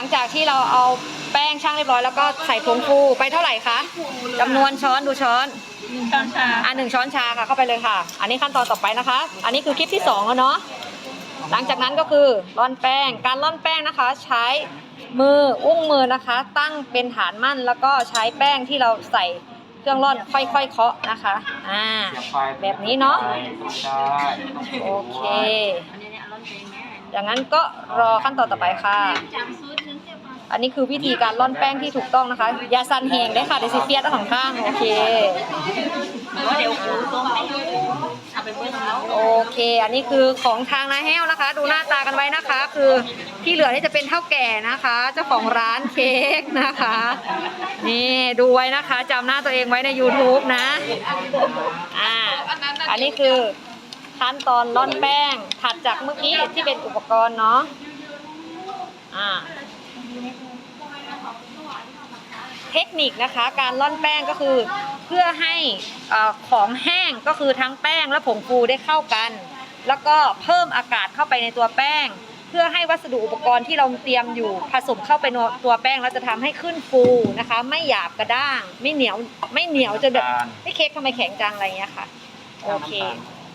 หลังจากที่เราเอาแป้งช่างเรียบร้อยแล้วก็ใส่ผงฟูไปเท่าไหร่คะจำนวนช้อนดูช้อนหนึ่งช้อนชาอะหนึ่งช้อนชาค่ะเข้าไปเลยค่ะ อันนี้ขั้นตอนต่อไปนะคะ อันนี้คือคลิปที่สองแล้วเนาะหลังจากนั้นก็คือร่อนแป้งการร่อนแป้งนะคะ ใช้มืออุ้งมือนะคะ ตั้งเป็นฐานมั่นแล้วก็ใช้แป้งที่เราใส่เครื่องร่อนค่อยๆเคาะนะคะอ่าเสียบไฟแบบนี้เนาะได้โอเคอย่างนั้นก็รอขั้นตอนต่อไปค่ะ อันนี้คือวิธีการร่อนแป้งที่ถูกต้องนะคะ อย่าสั่นแหงได้ค่ะเดี๋ยวสิเฟียดทั้งข้างโอเคเดี๋ยวคูต้มไปโอเค อันนี้คือของทางนาแห้วนะคะ ดูหน้าตากันไว้นะคะ คือที่เหลือนี่จะเป็นเท่าแก่นะคะ เจ้าของร้านเค้กนะคะ นี่ดูไว้นะคะจำหน้าตัวเองไว้ใน YouTube นะอ่าอันนี้คือขั้นตอนร่อนแป้งถัดจากเมื่อกี้ที่เป็นอุปกรณ์เนาะอ่า เทคนิคนะคะการร่อนแป้งก็คือเพื่อให้เอ่อของแห้งก็คือทั้งแป้งและผงฟูได้เข้ากัน แล้วก็เพิ่มอากาศเข้าไปในตัวแป้ง เพื่อให้วัสดุอุปกรณ์ที่เราเตรียมอยู่ผสมเข้าไปในตัวแป้งแล้วจะทำให้ขึ้นฟูนะคะ ไม่หยาบกระด้าง ไม่เหนียวไม่เหนียวจนแบบไม่เค้กทำไมแข็งจังอะไรเงี้ยค่ะโอเคน้ำตาล